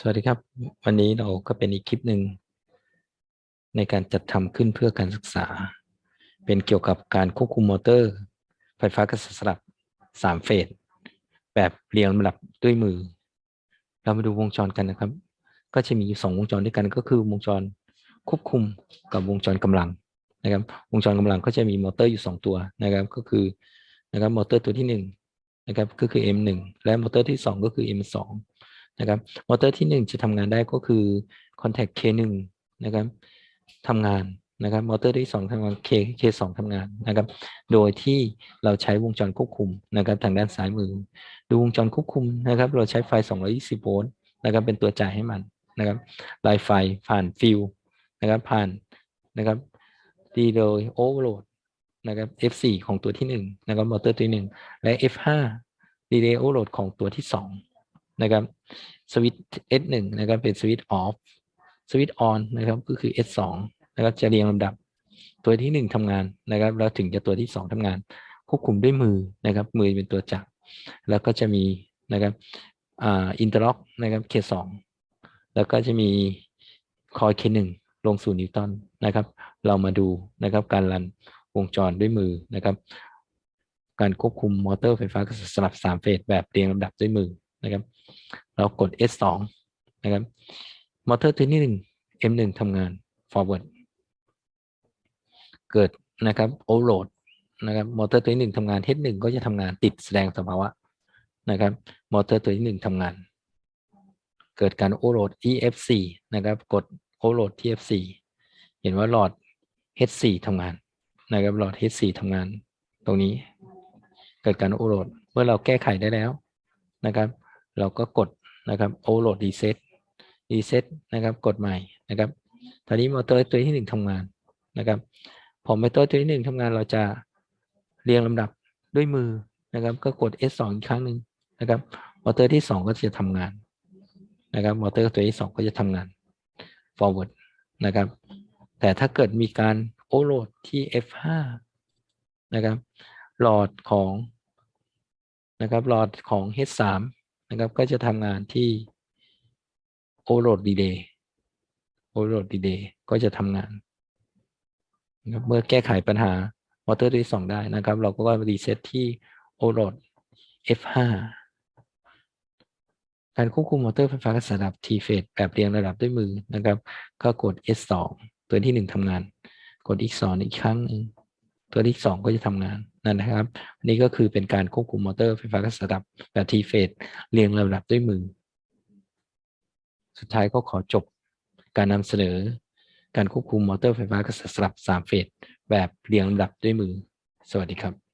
สวัสดีครับ วันนี้เราก็เป็นอีกคลิปหนึ่ง ในการจัดทำขึ้นเพื่อการศึกษา เป็นเกี่ยวกับการควบคุมมอเตอร์ ไฟฟ้ากระแสสลับสามเฟส แบบเรียงลำดับด้วยมือ เรามาดูวงจรกันนะครับ ก็จะมีอยู่สองวงจรด้วยกันก็คือวงจรควบคุมกับวงจรกำลังนะครับ วงจรกำลังก็จะมีมอเตอร์อยู่สองตัวนะครับ ก็คือนะครับมอเตอร์ตัวที่หนึ่งนะครับก็คือ M1 และมอเตอร์ที่สองก็คือ M2 นะครับมอเตอร์ที่ 1 จะทำงานได้ก็คือ contact K1 นะครับทำงานนะครับมอเตอร์ที่2ทำงาน K K2 ทำงานนะครับ โดยที่เราใช้วงจรควบคุมนะครับทางด้านซ้ายมือ ดูวงจรควบคุมนะครับ เราใช้ไฟ 220 โวลต์นะครับเป็นตัวจ่ายให้มันนะครับลายไฟผ่านฟิลนะครับผ่านนะครับดีโดยโอเวอร์โหลดนะครับ F4 ของตัวที่1นะครับมอเตอร์ตัวที่1และ F5 ดีเลย์โอเวอร์โหลดของตัวที่2 นะครับสวิตช์ S1 นะครับเป็นสวิตช์ออฟสวิตช์ออนนะครับก็คือ S2 นะครับจะเรียงลำดับตัวที่ 1ทำงานนะครับ แล้วถึงจะตัวที่ 2ทำงาน ควบคุมด้วยมือนะครับ มือเป็นตัวจับแล้วก็จะมีนะครับอ่าอินเตอร์ล็อกนะครับ K2 แล้วก็จะมีคอย K1 ลงสู่นิวตันนะครับ เรามาดูนะครับการรันวงจรด้วยมือนะครับ การควบคุมมอเตอร์ไฟฟ้าสสลับสามเฟสแบบเรียงลำดับด้วยมือ นะครับ เรากด S2 นะครับมอเตอร์ตัวที่หนึ่ง M1 ทำงาน forward เกิดนะครับ overload นะครับมอเตอร์ตัวที่หนึ่งทำงาน H1 ก็จะทำงานติดแสดงสภาวะนะครับมอเตอร์ตัวที่หนึ่งทำงาน เกิดการ overload EF4 นะครับกด overload TF4 เห็นว่าหลอด H4 ทำงานนะครับหลอด H4 ทำงานตรงนี้ เกิดการ overload เมื่อเราแก้ไขได้แล้วนะครับ เราก็กดนะครับ overload reset reset นะครับ กดใหม่นะครับตอนนี้มอเตอร์ตัวที่หนึ่งทำงานนะครับ พอมอเตอร์ตัวที่หนึ่งทำงานเราจะเรียงลำดับด้วยมือนะครับ ก็กด S2 อีกครั้งหนึ่งนะครับ มอเตอร์ที่สองก็จะทำงานนะครับ มอเตอร์ตัวที่สองก็จะทำงาน forward นะครับ แต่ถ้าเกิดมีการ overload ที่ F5 นะครับ หลอดของนะครับ หลอดของ H3 นะครับ ก็จะทำงานที่ overload delay overload delay ก็จะทำงานนะครับเมื่อแก้ไขปัญหามอเตอร์ที่สองได้นะครับ เราก็รีเซ็ตที่ overload F5 การควบคุมมอเตอร์ไฟฟ้ากระแสระดับ T phase แบบเรียงระดับด้วยมือนะครับ ก็กด S2 ตัวที่หนึ่งทำงาน กดอีกสองอีกครั้งหนึ่งตัวที่สองก็จะทำงาน นั่นนะครับ นี่ก็คือเป็นการควบคุมมอเตอร์ไฟฟ้ากระแสระดับแบบทีเฟสเรียงลำดับด้วยมือ สุดท้ายก็ขอจบการนำเสนอ การควบคุมมอเตอร์ไฟฟ้ากระแสสลับ3เฟสแบบเรียงลำดับด้วยมือ สวัสดีครับ